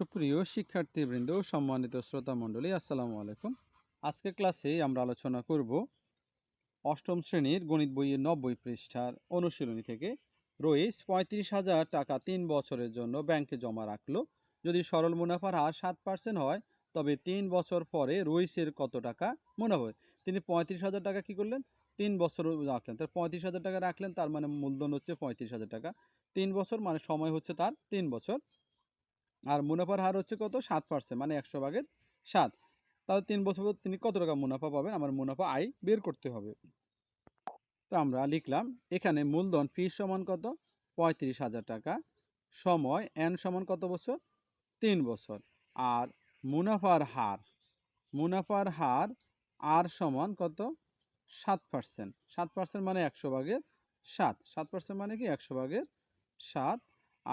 সুপ্রিয় শিক্ষার্থীবৃন্দ, সম্মানিত শ্রোতা মণ্ডলী আসসালামু আলাইকুম। আজকের ক্লাসে আমরা আলোচনা করব অষ্টম শ্রেণির গণিত বইয়ের নব্বই পৃষ্ঠার অনুশীলনী থেকে। রইস পঁয়ত্রিশ হাজার টাকা তিন বছরের জন্য ব্যাংকে জমা রাখল। যদি সরল মুনাফার হার সাত পার্সেন্ট হয়, তবে তিন বছর পরে রইসের কত টাকা মুনাফা হয়? তিনি পঁয়ত্রিশ হাজার টাকা কি করলেন? তিন বছর রাখলেন। তার পঁয়ত্রিশ হাজার টাকা রাখলেন, তার মানে মূলধন হচ্ছে পঁয়ত্রিশ হাজার টাকা। তিন বছর মানে সময় হচ্ছে তার তিন বছর। আর মুনাফার হার হচ্ছে কত? সাত পার্সেন্ট মানে একশো ভাগের সাত। তাহলে তিন বছর তিনি কত টাকা মুনাফা পাবেন? আমার মুনাফা আয় বের করতে হবে। তো আমরা লিখলাম, এখানে মূলধন ফি সমান কত? পঁয়ত্রিশ হাজার টাকা। সময় এন সমান কত বছর? তিন বছর। আর মুনাফার হার মুনাফার হার আর সমান কত? সাত পার্সেন্ট সাত পার্সেন্ট মানে একশো ভাগের সাত। সাত পার্সেন্ট মানে কি? একশো ভাগের সাত।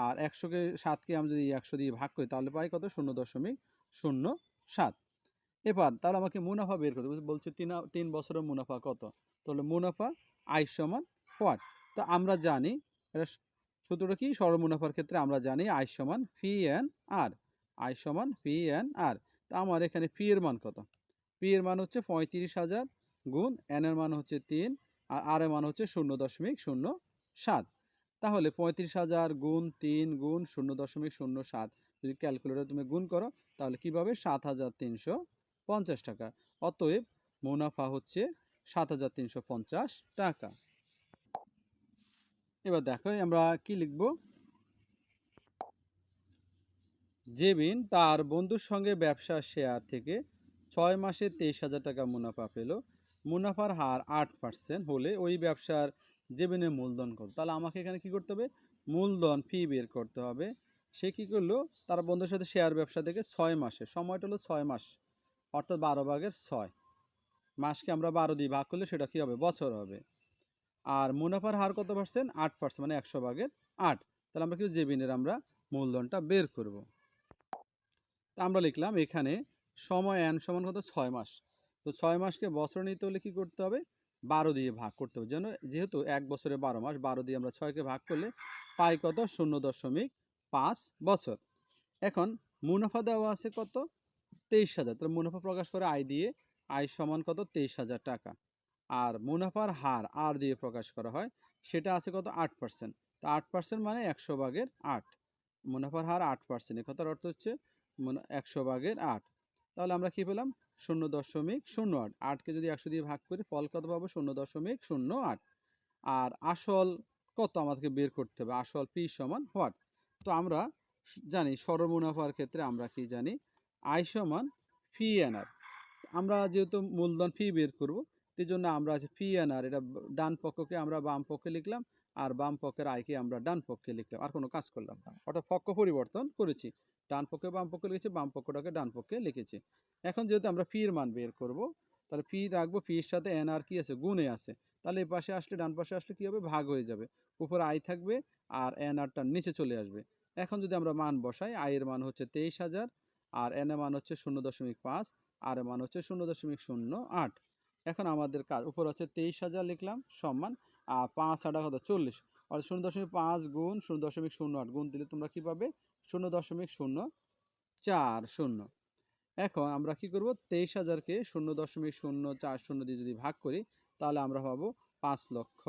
আর একশোকে সাতকে আমি যদি একশো দিয়ে ভাগ করি, তাহলে পাই কত? শূন্য দশমিক শূন্য সাত। এবার তাহলে আমাকে মুনাফা বের করতে বলছে তিন তিন বছরের মুনাফা কত? তাহলে মুনাফা আই সমান হোয়াট তো আমরা জানি, এটা সূত্রটা কি? সরল মুনাফার ক্ষেত্রে আমরা জানি আই সমান ফি এন আর। আই সমান ফি এন আর। তা আমার এখানে ফি এর মান কত? পি এর মান হচ্ছে পঁয়ত্রিশ হাজার গুণ এন এর মান হচ্ছে তিন আর আর এর মান হচ্ছে শূন্য দশমিক শূন্য সাত। তাহলে পঁয়ত্রিশ হাজার গুণ তিন গুণ শূন্য দশমিক শূন্য সাত। যদি ক্যালকুলেটর তুমি গুণ করো, তাহলে কীভাবে? সাত হাজার তিনশো পঞ্চাশ টাকা। অতএব মুনাফা হচ্ছে সাত হাজার তিনশো পঞ্চাশ টাকা। এবার দেখো, আমরা কি লিখব? জেবিন তার বন্ধুর সঙ্গে ব্যবসা শেয়ার থেকে ছয় মাসে তেইশ হাজার টাকা মুনাফা পেল। মুনাফার হার আট পার্সেন্ট হলে ওই ব্যবসার জেবিনের মূলধন কত তাহলে আমাকে এখানে কি করতে হবে? মূলধন ফি বের করতে হবে। সে কি করল? তার বন্ধুর সাথে শেয়ার ব্যবসা থেকে ছয় মাসে, সময়টা হলো ছয় মাস, অর্থাৎ বারো ভাগের ছয়। মাসকে আমরা বারো দিয়ে ভাগ করলে সেটা কী হবে? বছর হবে। আর মুনাফার হার কত পার্সেন্ট আট পার্সেন্ট মানে একশো ভাগের আট। তাহলে আমরা কি জেবিনের আমরা মূলধনটা বের করব। তা আমরা লিখলাম এখানে সময় এন সমান কত? ছয় মাস। তো ছয় মাসকে বছর নিতে হলে কি করতে হবে? বারো দিয়ে ভাগ করতে হবে। যেন যেহেতু এক বছরে বারো মাস, বারো দিয়ে আমরা ছয়কে ভাগ করলে পাই কত? শূন্য দশমিক পাঁচ বছর। এখন মুনাফা দেওয়া আছে কত? তেইশ হাজার। তাহলে মুনাফা প্রকাশ করে আয় দিয়ে, আয় সমান কত? তেইশ হাজার টাকা। আর মুনাফার হার, আর দিয়ে প্রকাশ করা হয়, সেটা আছে কত? আট পার্সেন্ট তা আট পার্সেন্ট মানে একশো ভাগের আট। মুনাফার হার আট পার্সেন্ট এ কথার অর্থ হচ্ছে একশো ভাগের আট। তাহলে আমরা কি পেলাম? শূন্য দশমিক শূন্য আট। আটকে যদি একশো দিয়ে ভাগ করি, ফল কত পাবো? শূন্য দশমিক শূন্য আট। আর আসল কত আমাদেরকে বের করতে হবে? আসল পি সমান হোয়াট? তো আমরা জানি সর্বমুনাফার ক্ষেত্রে আমরা কি জানি? আই সমান ফি এনআর আমরা যেহেতু মূলধন ফি বের করব, সেই জন্য আমরা আছে ফি এনআর এটা ডান পক্ষকে আমরা বাম পক্ষে লিখলাম আর বাম পক্ষের আয়কে আমরা ডান পক্ষে লিখলাম। আর কোনো কাজ করলাম না। অর্থাৎ পক্ষ পরিবর্তন করেছি। ডান পক্ষে বাম পক্ষে লিখেছি, বাম পক্ষটাকে ডান পক্ষে লিখেছি। এখন যেহেতু আমরা ফির মান বের করব, তাহলে ফি রাখব, ফির সাথে এন আর কি আছে, গুণে আছে। তাহলে এই পাশে আসলে, ডান পাশে আসলে কি হবে? ভাগ হয়ে যাবে। উপরে আয় থাকবে আর এন আরটা নিচে চলে আসবে। এখন যদি আমরা মান বসাই আয়ের মান হচ্ছে তেইশ হাজার, আর এন এর মান হচ্ছে শূন্য দশমিক পাঁচ, আর মান হচ্ছে শূন্য দশমিক শূন্য আট। এখন আমাদের কাজ, উপর হচ্ছে তেইশ হাজার লিখলাম আর পাঁচ আটা কত? চল্লিশ। আর শূন্য দশমিক পাঁচ গুণ শূন্য দশমিক শূন্য আট। গুণ দিলে তোমরা কী পাবে? শূন্য দশমিক শূন্য চার শূন্য। এখন আমরা কি করব? তেইশ হাজারকে শূন্য দশমিক শূন্য চার শূন্য দিয়ে যদি ভাগ করি, তাহলে আমরা পাবো পাঁচ লক্ষ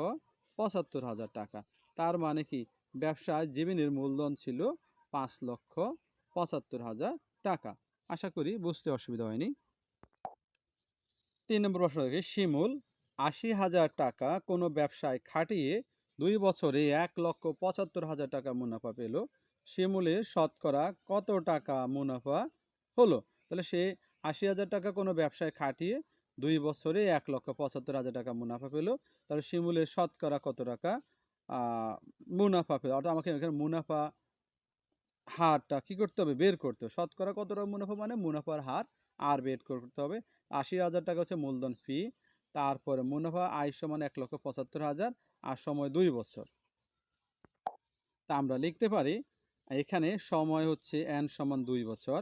পঁচাত্তর হাজার টাকা। তার মানে কি? ব্যবসায় জীবনের মূলধন ছিল পাঁচ লক্ষ পঁচাত্তর হাজার টাকা। আশা করি বুঝতে অসুবিধা হয়নি। তিন নম্বর প্রশ্ন দেখি। শিমুল আশি হাজার টাকা কোনো ব্যবসায় খাটিয়ে দুই বছরে এক লক্ষ পঁচাত্তর হাজার টাকা মুনাফা পেল। শিমুলের শতকরা কত টাকা মুনাফা হলো? তাহলে সে আশি হাজার টাকা কোনো ব্যবসায় খাটিয়ে দুই বছরে এক লক্ষ পঁচাত্তর হাজার টাকা মুনাফা পেল। তাহলে শিমুলের শতকরা কত টাকা মুনাফা পেল? অর্থাৎ আমাকে এখানে মুনাফা হারটা কি করতে হবে? বের করতে হবে। শতকরা কত টাকা মুনাফা মানে মুনাফার হার আর বের করতে হবে। আশি হাজার টাকা হচ্ছে মূলধন ফি তারপরে মুনাফা আয় সমান এক লক্ষ পঁচাত্তর হাজার আর সময় দুই বছর। তা আমরা লিখতে পারি, এখানে সময় হচ্ছে এন সমান দুই বছর,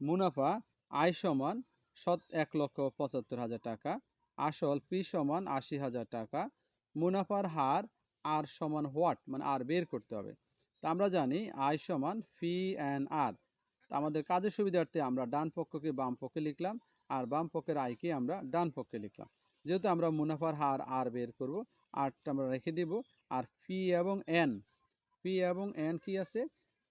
মুনাফা আয় সমান শত এক লক্ষ পঁচাত্তর হাজার টাকা, আসল পি সমান আশি হাজার টাকা, মুনাফার হার আর সমান হোয়াট মানে আর বের করতে হবে। তা আমরা জানি আয় সমান ফি অ্যান্ড আর। তা আমাদের কাজের সুবিধার্থে আমরা ডান পক্ষকে বাম পক্ষে লিখলাম, আর বাম পক্ষের আয়কে আমরা ডান পক্ষে লিখলাম। যেহেতু আমরা মুনাফার হার আর বের করব, আরটা আমরা রেখে দিব। আর পি এবং এন পি এবং এন কি আছে?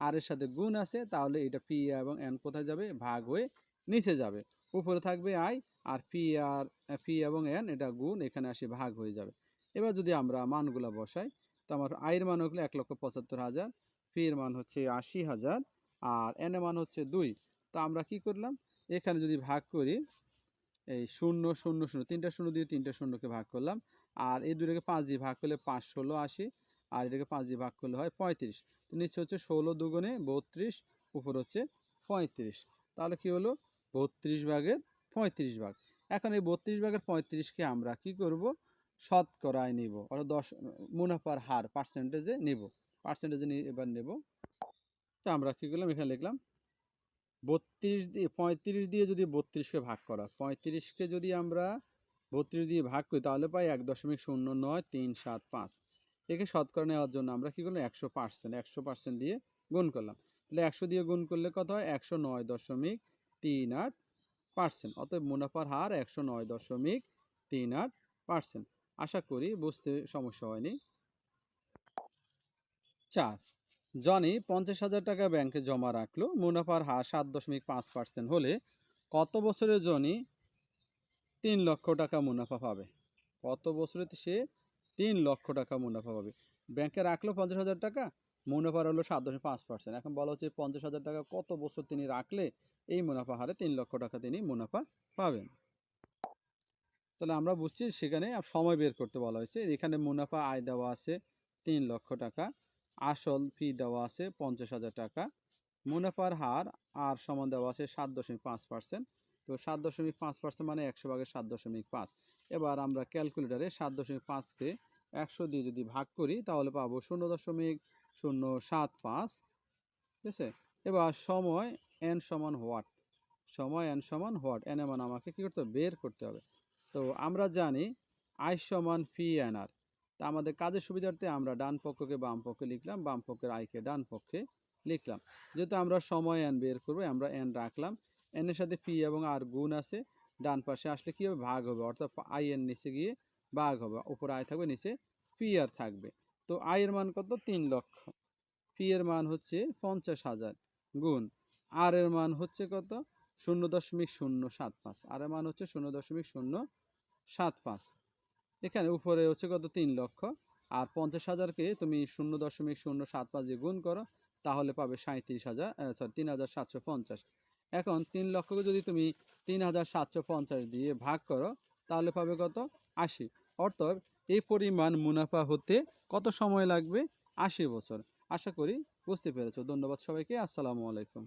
আর এর সাথে গুণ আছে, তাহলে এটা পি এবং এন কোথায় যাবে? ভাগ হয়ে নিচে যাবে। উপরে থাকবে I R P R P এবং এন এটা গুণ এখানে আসে ভাগ হয়ে যাবে। এবার যদি আমরা মানগুলো বসাই, তো আমার আয়ের মান হলো এক লক্ষ পঁচাত্তর হাজার পি এর মান হচ্ছে আশি হাজার, আর এন এর মান হচ্ছে দুই। তো আমরা কি করলাম? এখানে যদি ভাগ করি এই শূন্য শূন্য শূন্য, তিনটা শূন্য দিয়ে তিনটা শূন্যকে ভাগ করলাম। আর এই দুটাকে পাঁচ দিয়ে ভাগ করলে পাঁচ, ষোলো, আশি। আর এটাকে পাঁচ দিয়ে ভাগ করলে হয় পঁয়ত্রিশ। তো নিচে হচ্ছে ষোলো দুগুণে বত্রিশ, উপর হচ্ছে পঁয়ত্রিশ। তাহলে কি হলো? বত্রিশ ভাগের পঁয়ত্রিশ ভাগ। এখন এই বত্রিশ ভাগের পঁয়ত্রিশকে আমরা কি করব? শতকরায় নিব। অর্থাৎ দশ, মুনাফার হার পার্সেন্টেজে নেব। পার্সেন্টেজে এবার নেব। তো আমরা কী করলাম? এখানে লিখলাম বত্রিশ দিয়ে, পঁয়ত্রিশ দিয়ে যদি বত্রিশকে ভাগ করা পঁয়ত্রিশকে যদি আমরা বত্রিশ দিয়ে ভাগ করি, তাহলে পাই এক দশমিক শূন্য নয় তিন সাত পাঁচ। একে শতকরা নেওয়ার জন্য আমরা কী করলাম? একশো পার্সেন্ট একশো পার্সেন্ট দিয়ে গুণ করলাম। তাহলে একশো দিয়ে গুণ করলে কত হয়? একশো নয় দশমিক তিন আট পার্সেন্ট। অতএব মুনাফার হার একশো নয় দশমিক তিন আট পার্সেন্ট। আশা করি বুঝতে সমস্যা হয়নি। চার জনি পঞ্চাশ হাজার টাকা ব্যাংকে জমা রাখল, মুনাফার হার সাত দশমিক পাঁচ পার্সেন্ট হলে কত বছরে জনি তিন লক্ষ টাকা মুনাফা পাবে? কত বছরে সে তিন লক্ষ টাকা মুনাফা পাবে? ব্যাংকে রাখল পঞ্চাশ হাজার টাকা, মুনাফার হলো সাত দশমিক পাঁচ পার্সেন্ট। এখন বলা হচ্ছে পঞ্চাশ হাজার টাকা কত বছর তিনি রাখলে এই মুনাফা হারে তিন লক্ষ টাকা তিনি মুনাফা পাবেন? তাহলে আমরা বুঝছি সেখানে সময় বের করতে বলা হয়েছে। এখানে মুনাফা আয় দেওয়া আছে তিন লক্ষ টাকা। আসল ফি দেওয়া আছে পঞ্চাশ হাজার টাকা। মুনাফার হার আর সমান দেওয়া আছে সাত দশমিক পাঁচ পার্সেন্ট তো সাত দশমিক পাঁচ পার্সেন্ট মানে একশো ভাগের সাত দশমিক পাঁচ। এবার আমরা ক্যালকুলেটারে সাত দশমিক পাঁচকে একশো দিয়ে যদি ভাগ করি, তাহলে পাবো শূন্য দশমিক শূন্য সাত পাঁচ। ঠিক আছে? এবার সময় এন সমান হোয়াট সময় এন সমান হোয়াট এন এমন আমাকে কী করতে হবে? বের করতে হবে। তো আমরা জানি আই সমান ফি এন আর তা আমাদের কাজের সুবিধার্থে আমরা ডান পক্ষকে বাম পক্ষে লিখলাম, বাম পক্ষের আইকে ডান পক্ষে লিখলাম। যেহেতু আমরা সময় এন বের করব, আমরা এন রাখলাম। এনের সাথে পি এবং আর গুণ আছে, ডান পাশে আসলে কী হবে ভাগ হবে? অর্থাৎ আই এর নিচে গিয়ে ভাগ হবে, উপরে আয় থাকবে, নিচে পি আর থাকবে। তো আয়ের মান কত? তিন লক্ষ। পি এর মান হচ্ছে পঞ্চাশ হাজার গুণ। আর এর মান হচ্ছে কত? শূন্য দশমিক শূন্য সাত পাঁচ। আর এর মান হচ্ছে শূন্য দশমিক শূন্য সাত পাঁচ। এখানে উপরে হচ্ছে কত? তিন লক্ষ। আর পঞ্চাশ হাজারকে তুমি শূন্য দশমিক শূন্য সাত পাঁচ দিয়ে গুণ করো, তাহলে পাবে সাঁত্রিশ হাজার সরি তিন হাজার সাতশো পঞ্চাশ। এখন তিন লক্ষকে যদি তুমি তিন হাজার সাতশো পঞ্চাশ দিয়ে ভাগ করো, তাহলে পাবে কত? আশি। অর্থাৎ এই পরিমাণ মুনাফা হতে কত সময় লাগবে? আশি বছর। আশা করি বুঝতে পেরেছ। ধন্যবাদ সবাইকে। আসসালামু আলাইকুম।